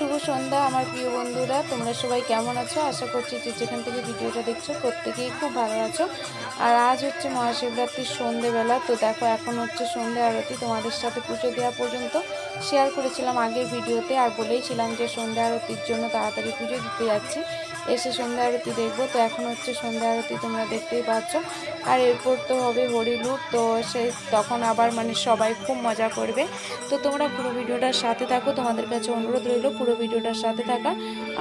শুভ সন্ধ্যা, আমার প্রিয় বন্ধুরা। তোমরা সবাই কেমন আছো? আশা করছি যে যেখান থেকে ভিডিওটা দেখছ, প্রত্যেকেই খুব ভালো আছো। আর আজ হচ্ছে মহাশিবরাত্রির সন্ধেবেলা। তো দেখো, এখন হচ্ছে সন্ধে আরতি তোমাদের সাথে পুজো দেওয়া পর্যন্ত। শেয়ার করেছিলাম আগের ভিডিওতে আর বলেইছিলাম যে সন্ধে আরতির জন্য তাড়াতাড়ি পুজো দিতে যাচ্ছি। এসে সন্ধ্যা আরতি দেখব। তো এখন হচ্ছে সন্ধ্যা আরতি তোমরা দেখতেই পাচ্ছ। আর এরপর তো হবে হরিলুট তো সে তখন আবার মানে সবাই খুব মজা করবে। তো তোমরা পুরো ভিডিওটার সাথে থাকো। তোমাদের কাছে অনুরোধ রইল পুরো ভিডিওটার সাথে থাকা।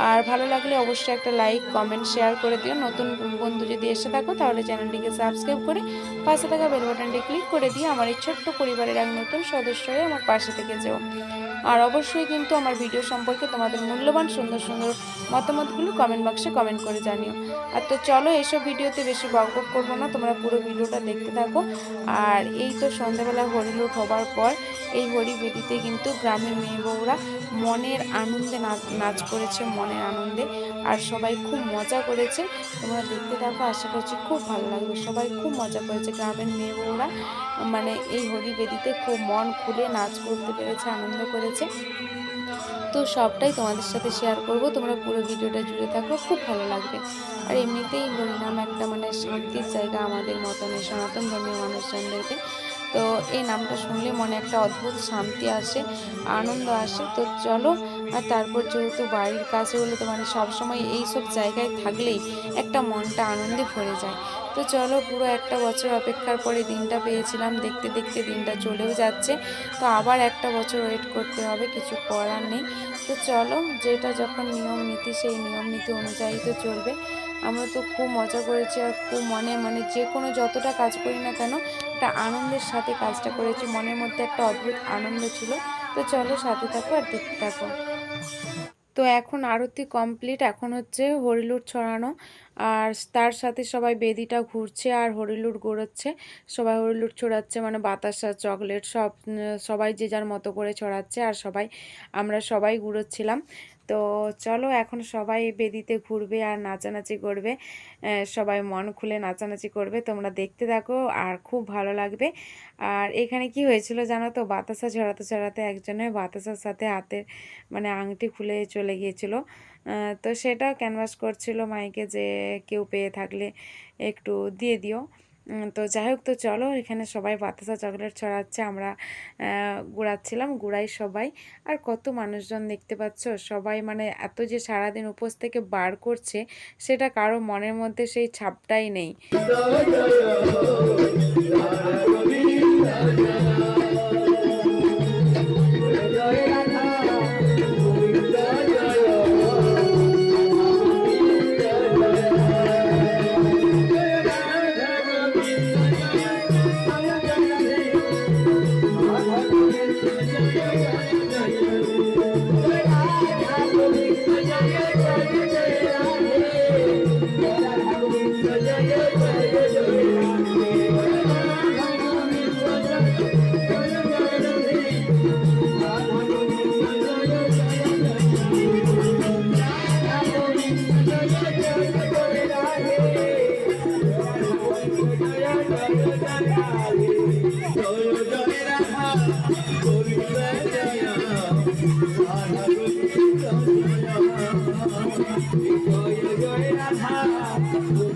আর ভালো লাগলে অবশ্যই একটা লাইক কমেন্ট শেয়ার করে দিও। নতুন বন্ধু যদি এসে থাকো, তাহলে চ্যানেলটিকে সাবস্ক্রাইব করে পাশে থাকা বেল বাটনটি ক্লিক করে দিয়ে আমার এই ছোট্ট পরিবারের এক নতুন সদস্য হয়ে আমার পাশে থেকে যেও। আর অবশ্যই কিন্তু আমার ভিডিও সম্পর্কে তোমাদের মূল্যবান সুন্দর সুন্দর মতামতগুলো কমেন্ট বক্সে কমেন্ট করে জানিও। আর তো চলো এসব ভিডিওতে বেশি বকবক করব না, তোমরা পুরো ভিডিওটা দেখতে থাকো। আর এই তো সন্ধ্যাবেলা হরিলুট হবার পর এই হরি বেদিতে কিন্তু গ্রামের মেয়ে বউরা মনের আনন্দে নাচ- করেছে মনের আনন্দে। আর সবাই খুব মজা করেছে। তোমরা দেখতে থাকো, আশা করছি খুব ভালো লাগবে। সবাই খুব মজা করেছে গ্রামের মেয়ে বউরা। মানে এই হরি বেদিতে খুব মন খুলে নাচ করতে পেরেছে, আনন্দ করেছে তো সবটাই তোমাদের সাথে শেয়ার করব। তোমরা পুরো ভিডিওটা জুড়ে থাকো, খুব ভালো লাগবে। আর এমনিতেই বললাম একটা মানে শান্তির জায়গা আমাদের মতন, সনাতন ধর্মীয় মানুষজনদেরকে তো এই নামটা শুনলে মনে একটা অদ্ভুত শান্তি আসে, আনন্দ আসে। তো চলো, আর তারপর যেহেতু বাড়ির কাছে হলে তো মানে সবসময় এইসব জায়গায় থাকলেই একটা মনটা আনন্দে ভরে যায়। তো চলো, পুরো একটা বছর অপেক্ষার পরে দিনটা পেয়েছিলাম, দেখতে দেখতে দিনটা চলেও যাচ্ছে। তো আবার একটা বছর ওয়েট করতে হবে, কিছু করার নেই। তো চলো, যেটা যখন নিয়ম নীতি, সেই নিয়ম নীতি অনুযায়ী তো চলবে। আমরা তো খুব মজা করেছি আর খুব মনে মানে যে কোনো যতটা কাজ করি না কেন, একটা আনন্দের সাথে কাজটা করেছি। মনের মধ্যে একটা অদ্ভুত আনন্দ ছিল। তো চলো সাথে থাকো আর দেখতে থাকো। তো এখন আরতি কমপ্লিট। এখন হচ্ছে হরিলুট ছড়ানো। আর তার সাথে সবাই বেদিটা ঘুরছে আর হরিলুট গড়াচ্ছে। সবাই হরিলুট ছড়াচ্ছে মানে বাতাসা, চকলেট সব সবাই যে যার মতো করে ছড়াচ্ছে আর সবাই, আমরা সবাই ঘুরোচ্ছিলাম তো চলো এখন সবাই বেদিতে ঘুরবে আর নাচানাচি করবে। সবাই মন খুলে নাচানাচি করবে। তোমরা দেখতে থাকো আর খুব ভালো লাগবে। আর এখানে কি হয়েছিল জানো তো? বাতাসা ছড়াতে ছড়াতে একজনের বাতাসার সাথে হাতে মানে আংটি খুলে চলে গিয়েছিল। তো সেটা ক্যানভাস করছিল মাইকে যে কেউ পেয়ে থাকলে একটু দিয়ে দিও। তো যাই হোক, তো চলো, এখানে সবাই বাতাসা চকলেট ছড়াচ্ছে, আমরা গুড়াচ্ছিলাম, গুড়াই সবাই। আর কত মানুষজন দেখতে পাচ্ছ, সবাই মানে এত যে সারাদিন উপোস থেকে বার করছে, সেটা কারও মনের মধ্যে সেই ছাপটাই নেই। Música Ну,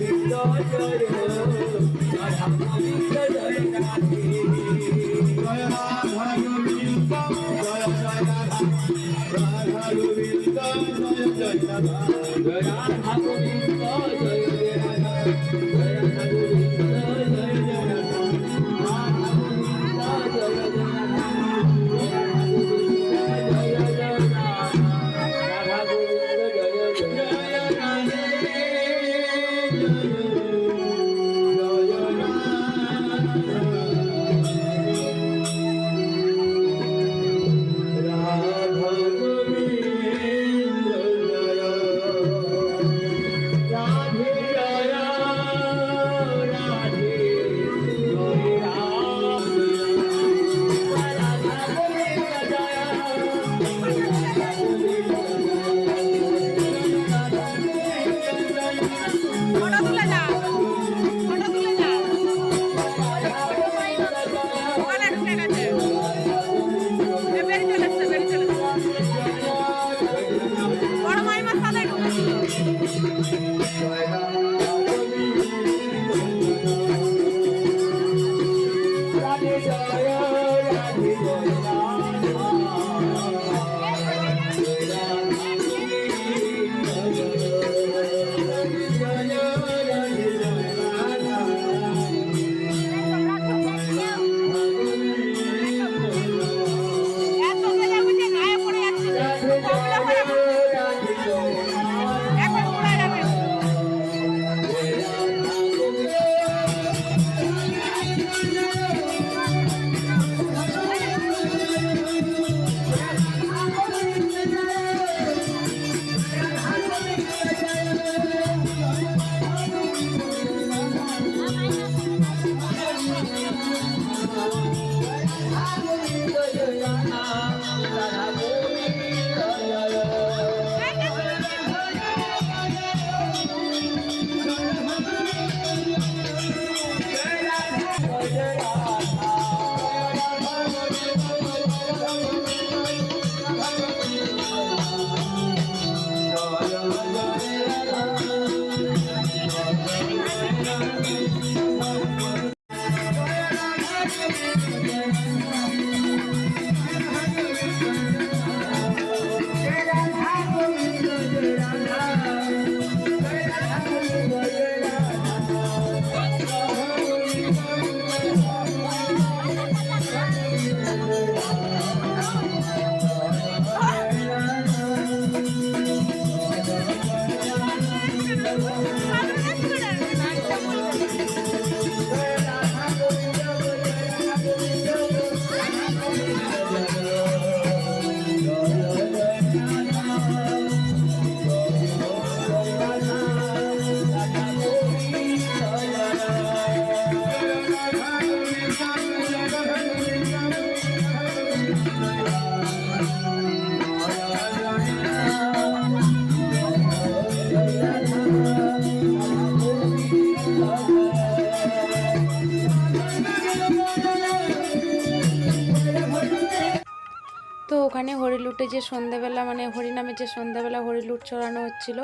ঘাটে যে সন্ধ্যাবেলা মানে হরিনামের যে সন্ধ্যাবেলা হরিলুট ছড়ানো হচ্ছিল,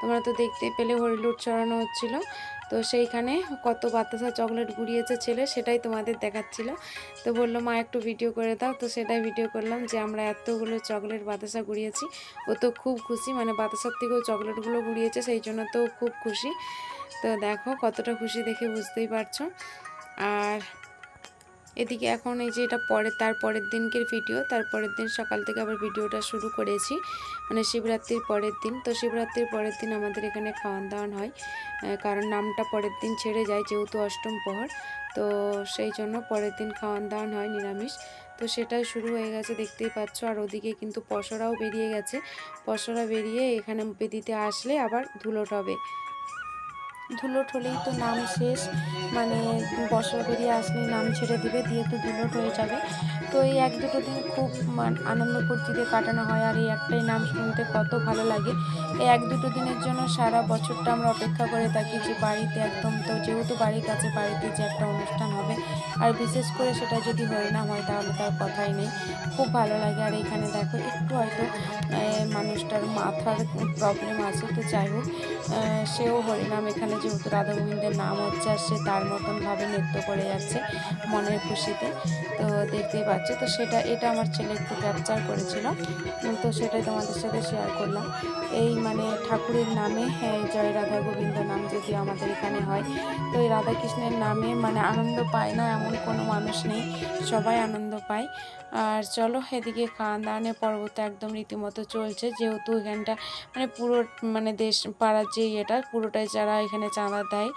তোমরা তো দেখতেই পেলে হরিলুট ছড়ানো হচ্ছিল। তো সেইখানে কত বাতাসা চকলেট গুড়িয়েছে ছেলে, সেটাই তোমাদের দেখাচ্ছিল। তো বলল, মা, একটু ভিডিও করে দাও। তো সেটাই ভিডিও করলাম যে, আমরা এতগুলো চকলেট বাতাসা গুড়িয়েছি। ও তো খুব খুশি মানে বাতাসার থেকেও চকলেটগুলো গুড়িয়েছে, সেই জন্য তো খুব খুশি। তো দেখো কতটা খুশি দেখে বুঝতেই পারছ। আর এদিকে এখন এই যে এটা পরের তার পরের দিনকের ভিডিও তার পরের দিন সকাল থেকে আবার ভিডিওটা শুরু করেছি। মানে শিবরাত্রির পরের দিন। তো শিবরাত্রির পরের দিন আমাদের এখানে খাওয়ান দাওয়ান হয় কারণ নামটা পরের দিন ছেড়ে যায়, যেহেতু অষ্টম প্রহর তো সেই জন্য পরের দিন খাওয়ান দাওয়ান হয়, নিরামিষ। তো সেটাই শুরু হয়ে গেছে, দেখতেই পাচ্ছ। আর ওদিকে কিন্তু পসরাও বেরিয়ে গেছে। পসরা বেরিয়ে এখানে বেদিতে আসলে আবার ধুলোট হবে। ধুলোট হলেই তো নাম শেষ। মানে বছর বেরিয়ে আসলে নাম ছেড়ে দিবে, দিয়ে তো ধুলোট হয়ে যাবে। তো এই এক দুটো দিন খুব আনন্দ ফুর্তিতে কাটানো হয়, আর এই একটাই নাম শুনতে কত ভালো লাগে। এই এক দুটো দিনের জন্য সারা বছরটা আমরা অপেক্ষা করে থাকি যে বাড়িতে একদম তো যেহেতু বাড়ির কাছে বাড়িতে যে একটা অনুষ্ঠান হবে, আর বিশেষ করে সেটা যদি হরিনাম হয় তাহলে তার কথাই নেই। খুব ভালো লাগে, আর এখানে দেখো একটু হয়তো মানুষটার মাথার প্রবলেম আছে, তো যাই হোক সেও হরিনাম এখানে যেহেতু রাধা গোবিন্দের নাম হচ্ছে আর সে তার মতনভাবে নৃত্য করে যাচ্ছে মনের খুশিতে। তো দেখতেই পাচ্ছ তো সেটা এটা আমার ছেলে একটু ক্যাপচার করেছিল। তো সেটাই তোমাদের সাথে শেয়ার করলাম। এই মানে ঠাকুরের নামে হ্যাঁ, জয় রাধা গোবিন্দ নাম যদি আমাদের এখানে হয় তো এই রাধাকৃষ্ণের নামে মানে আনন্দ পায় না এমন কোনো মানুষ নেই সবাই আনন্দ পায়। আর চলো এদিকে খাওয়ান দাওয়ানের পর্ব তো একদম রীতিমতো চলছে যেহেতু এখানটা মানে পুরো মানে দেশ পাড়ার যে ইয়েটা পুরোটাই যারা এখানে চাঁদা দেয়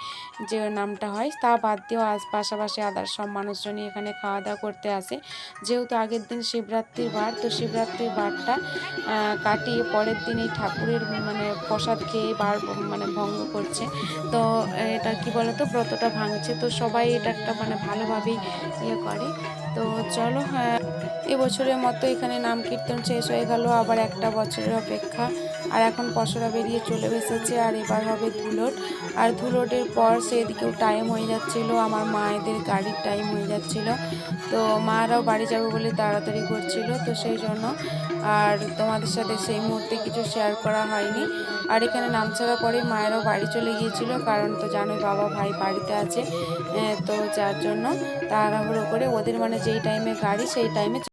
যে নামটা হয়, তা বাদ দিয়েও আজ পাশাপাশি আদার সব মানুষজনই এখানে খাওয়া দাওয়া করতে আসে। যেহেতু আগের দিন শিবরাত্রির বার, তো শিবরাত্রির বারটা কাটিয়ে পরের দিন এই ঠাকুরের মানে প্রসাদ খেয়ে বার মানে ভঙ্গ করছে। তো, এটা কি বলতো, ব্রতটা ভাঙছে। তো সবাই এটা একটা মানে ভালোভাবেই ইয়ে করে। তো চলো হ্যাঁ এবছরের মতো এখানে নাম কীর্তন শেষ হয়ে গেল। আবার একটা বছরের অপেক্ষা। আর এখন পশরা বেরিয়ে চলে এসেছে আর এবার হবে ধুলোট আর ধুলোটের পর সেদিকেও টাইম হয়ে যাচ্ছিল, আমার মায়েদের গাড়ির টাইম হয়ে যাচ্ছিল। তো মারাও বাড়ি যাবে বলে তাড়াতাড়ি করছিল, তো সেই জন্য আর তোমাদের সাথে সেই মুহূর্তে কিছু শেয়ার করা হয়নি। আর এখানে নাম ছাড়া পরে মায়েরাও বাড়ি চলে গিয়েছিল, কারণ তো জানোই বাবা ভাই বাড়িতে আছে তো যার জন্য তাড়াহুড়ো করে ওদের মানে যেই টাইমে গাড়ি, সেই টাইমে